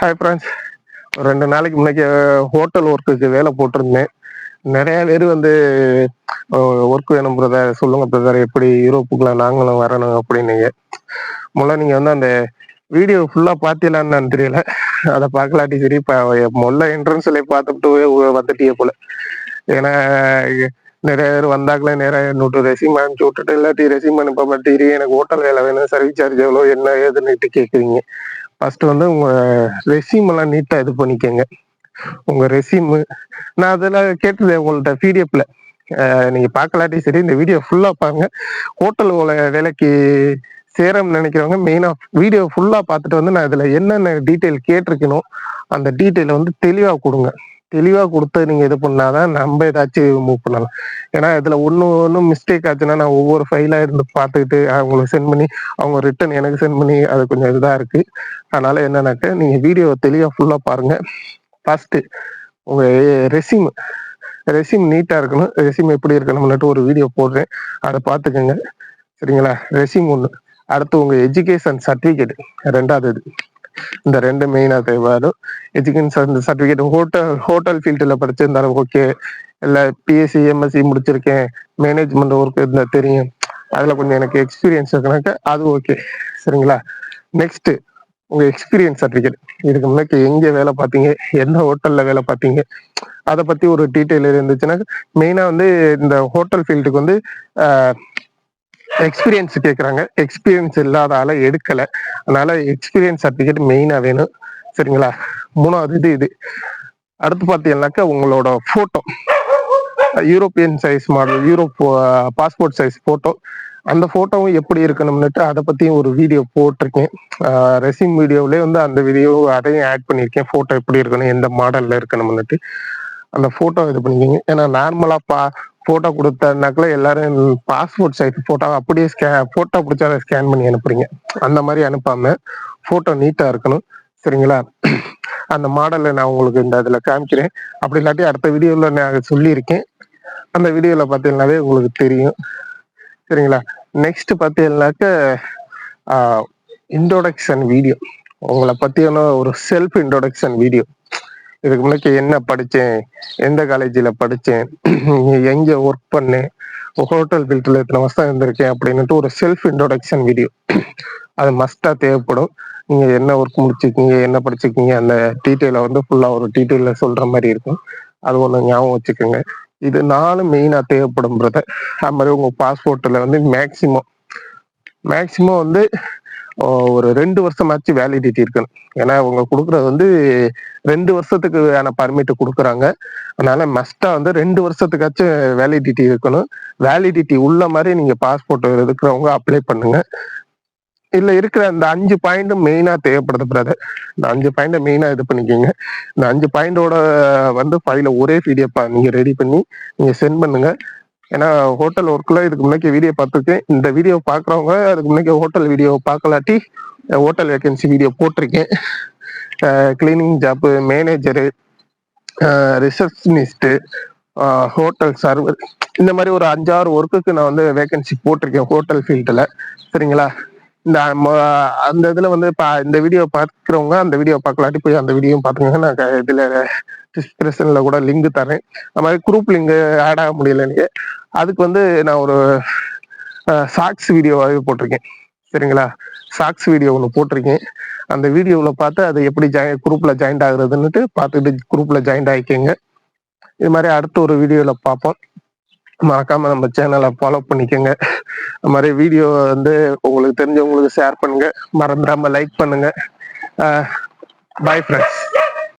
Hi friends ரெண்டு நாளைக்கு முன்னாடி ஹோட்டல் ஒர்க்குக்கு வேலை போட்டிருந்தேன். நிறைய பேர் வந்து ஒர்க் வேணும் பிரதர் சொல்லுங்க பிரதர் எப்படி யூரோப்புக்குலாம் நாங்களும் வரணும் அப்படின்னீங்க. முதல்ல நீங்கள் வந்து அந்த வீடியோ ஃபுல்லாக பார்த்தீங்களான்னு தெரியல. அதை பார்க்கலாட்டி சரி இப்போ முதல்ல என்ட்ரன்ஸ்ல பார்த்துட்டு வந்துட்டே போல. ஏன்னா நிறைய பேர் வந்தாங்களே நிறைய நூற்று ரெசிம் அனுப்பிச்சு விட்டுட்டு இல்லாட்டி ரெசிம் அனுப்ப மாட்டேறி எனக்கு ஹோட்டல் வேலை வேணும் சர்வீஸ் சார்ஜ் எவ்வளோ என்ன ஏதுன்னுட்டு கேட்குறீங்க ஃபர்ஸ்ட் வந்து உங்க ரெசியூம் எல்லாம் நீட்டா இது பண்ணிக்கோங்க. உங்க ரெசியூம் நான் அதெல்லாம் கேட்டது உங்கள்ட்ட பிடிஎஃப்ல நீங்க பார்க்கலாட்டி சரி இந்த வீடியோ ஃபுல்லா பாருங்க. ஹோட்டல் வேலைக்கு சேரம்னு நினைக்கிறவங்க மெயினா வீடியோ ஃபுல்லா பார்த்துட்டு வந்து நான் இதுல என்னென்ன டீட்டெயில் கேட்டிருக்கணும் அந்த டீட்டெயில வந்து தெளிவா கொடுங்க. தெளிவா கொடுத்து நீங்க இது பண்ணாதான் நம்ம ஏதாச்சும் மூவ் பண்ணலாம். ஏன்னா இதுல ஒண்ணு ஒன்றும் மிஸ்டேக் ஆச்சுன்னா நான் ஒவ்வொரு ஃபைலா இருந்து பார்த்துக்கிட்டு அவங்களுக்கு சென்ட் பண்ணி அவங்க ரிட்டன் எனக்கு சென்ட் பண்ணி அது கொஞ்சம் இதாக இருக்கு. அதனால என்னன்னாக்க நீங்க வீடியோ தெளிவா ஃபுல்லா பாருங்க. ஃபர்ஸ்ட் உங்க ரெசிம் ரெசிம் நீட்டா இருக்கணும். ரெசிம் எப்படி இருக்கணும்னுட்டு ஒரு வீடியோ போடுறேன். அதை பார்த்துக்கோங்க. சரிங்களா? ரெசிம் ஒன்று அடுத்து உங்க எஜுகேஷன் சர்டிஃபிகேட் ரெண்டாவது இது. இந்த ரெண்டு மெயினா தேவைப்படும் எஜுகேஷன் சர்டிபிகேட் ஹோட்டல் ஹோட்டல் ஃபீல்டில் படிச்சிருந்தாலும் ஓகே இல்லை பிஎஸ்சி எம்எஸ்சி முடிச்சிருக்கேன். மேனேஜ்மெண்ட் ஒர்க் இருந்தால் தெரியும். அதுல கொஞ்சம் எனக்கு எக்ஸ்பீரியன்ஸ் இருக்குனாக்க அது ஓகே சரிங்களா? நெக்ஸ்ட் உங்க எக்ஸ்பீரியன்ஸ் சர்டிஃபிகேட் இதுக்கு முன்னாடி எங்கே வேலை பார்த்தீங்க? எந்த ஹோட்டல்ல வேலை பார்த்தீங்க? அதை பத்தி ஒரு டீட்டெயில் இருந்துச்சுன்னா மெயினா வந்து இந்த ஹோட்டல் ஃபீல்டுக்கு வந்து எக்ஸ்பீரியன்ஸ் கேட்குறாங்க எக்ஸ்பீரியன்ஸ் இல்லாத ஆளை எடுக்கலை. அதனால எக்ஸ்பீரியன்ஸ் சர்டிஃபிகேட் மெயினாக வேணும். சரிங்களா? மூணாவது இது இது. அடுத்து பார்த்தீங்கன்னாக்கா உங்களோட photo European size model Europe passport size photo அந்த ஃபோட்டோவும் எப்படி இருக்கணும்னுட்டு அதை பற்றியும் ஒரு வீடியோ போட்டிருக்கேன். ரெசிம் வீடியோவிலே வந்து அந்த வீடியோ அதையும் ஆட் பண்ணியிருக்கேன். ஃபோட்டோ எப்படி இருக்கணும் எந்த மாடலில் இருக்கணும்னுட்டு. அந்த ஃபோட்டோ இது பண்ணிக்கிங்க. ஏன்னா நார்மலாக பா போட்டோ கொடுத்தனாக்குல எல்லாரும் பாஸ்போர்ட் சைஸ் போட்டோ அப்படியே ஸ்கே போட்டோ பிடிச்சா அதை ஸ்கேன் பண்ணி அனுப்புறீங்க. அந்த மாதிரி அனுப்பாம போட்டோ நீட்டா இருக்கணும். சரிங்களா? அந்த மாடலை நான் உங்களுக்கு இந்த இதுல காமிக்கிறேன். அப்படி இல்லாட்டி அடுத்த வீடியோல நான் சொல்லியிருக்கேன். அந்த வீடியோல பார்த்தீங்கன்னாவே உங்களுக்கு தெரியும். சரிங்களா? நெக்ஸ்ட் பார்த்தீங்கன்னாக்க இன்ட்ரோடக்ஷன் வீடியோ உங்களை பத்தியான ஒரு செல்ஃப் இன்ட்ரோடக்ஷன் வீடியோ இதுக்கு முன்னாடி என்ன படித்தேன் எந்த காலேஜில் படித்தேன் எங்கே ஒர்க் பண்ணேன்? ஹோட்டல் ஃபீல்டில் இத்தனை வருஷம் இருந்திருக்கேன் அப்படின்ட்டு ஒரு செல்ஃப் இன்ட்ரோடக்ஷன் வீடியோ அது மஸ்ட்டாக தேவைப்படும். நீங்கள் என்ன ஒர்க் முடிச்சிருக்கீங்க என்ன படிச்சிருக்கீங்க அந்த டீட்டெயிலை வந்து ஃபுல்லாக ஒரு டீட்டெயிலில் சொல்கிற மாதிரி இருக்கும். அது ஒன்று ஞாபகம் வச்சுக்கோங்க. இது நாலு மெயினாக தேவைப்படும் பிரதர் அது மாதிரி உங்கள் பாஸ்போர்ட்டில் வந்து மேக்சிமம் மேக்சிமம் வந்து ஒரு ரெண்டு வருஷமாச்சு வேலிடிட்டி இருக்கணும் ஏன்னா அவங்க கொடுக்குறது வந்து ரெண்டு வருஷத்துக்கு ஆன பர்மிட் கொடுக்குறாங்க. அதனால மஸ்டா வந்து ரெண்டு வருஷத்துக்காச்சும் வேலிடிட்டி இருக்கணும். வேலிடிட்டி உள்ள மாதிரி நீங்க பாஸ்போர்ட் இருக்கிறவங்க அப்ளை பண்ணுங்க. இல்ல இருக்கிற அந்த அஞ்சு பாயிண்ட் மெயினா தேவைப்படுது பிரதர் இந்த அஞ்சு பாயிண்ட் மெயினா இது பண்ணிக்கோங்க. இந்த அஞ்சு பாயிண்டோட வந்து ஃபைல ஒரே பிடிஎஃப் நீங்க ரெடி பண்ணி நீங்க சென்ட் பண்ணுங்க. ஏன்னா ஹோட்டல் ஒர்க்கில் இதுக்கு முன்னாடி வீடியோ பார்த்துருக்கேன். இந்த வீடியோ பார்க்குறவங்க அதுக்கு முன்னாடி ஹோட்டல் வீடியோ பார்க்கலாட்டி ஹோட்டல் வேகன்சி வீடியோ போட்டிருக்கேன். Cleaning job manager receptionist hotel server இந்த மாதிரி ஒரு அஞ்சாறு ஒர்க்குக்கு நான் வந்து வேகன்சி போட்டிருக்கேன் ஹோட்டல் ஃபீல்டில் சரிங்களா? இந்த அந்த இதில் வந்து இப்போ இந்த வீடியோ பார்க்குறவங்க அந்த வீடியோ பார்க்கலாட்டி போய் அந்த வீடியோ பார்த்துக்கோங்க. நான் இதில் டிஸ்கிரிப்ஷன்ல கூட லிங்க் தரேன். அந்த மாதிரி குரூப் லிங்க் ஆட் ஆக முடியல எனக்கு. அதுக்கு வந்து நான் ஒரு சாக்ஸ் வீடியோவாகவே போட்டிருக்கேன். சரிங்களா? சாக்ஸ் வீடியோ ஒன்று போட்டிருக்கேன். அந்த வீடியோவில் பார்த்து அதை எப்படி ஜாயின் குரூப்பில் ஜாயின் ஆகுறதுன்னுட்டு பார்த்துட்டு குரூப்பில் ஜாயின் ஆகிக்கோங்க இது மாதிரி அடுத்த ஒரு வீடியோவில் பார்ப்போம். மறக்காம நம்ம சேனலை ஃபாலோ பண்ணிக்கோங்க. அது மாதிரி வீடியோ வந்து உங்களுக்கு தெரிஞ்சவங்களுக்கு ஷேர் பண்ணுங்க. மறந்துடாம லைக் பண்ணுங்க. Bye friends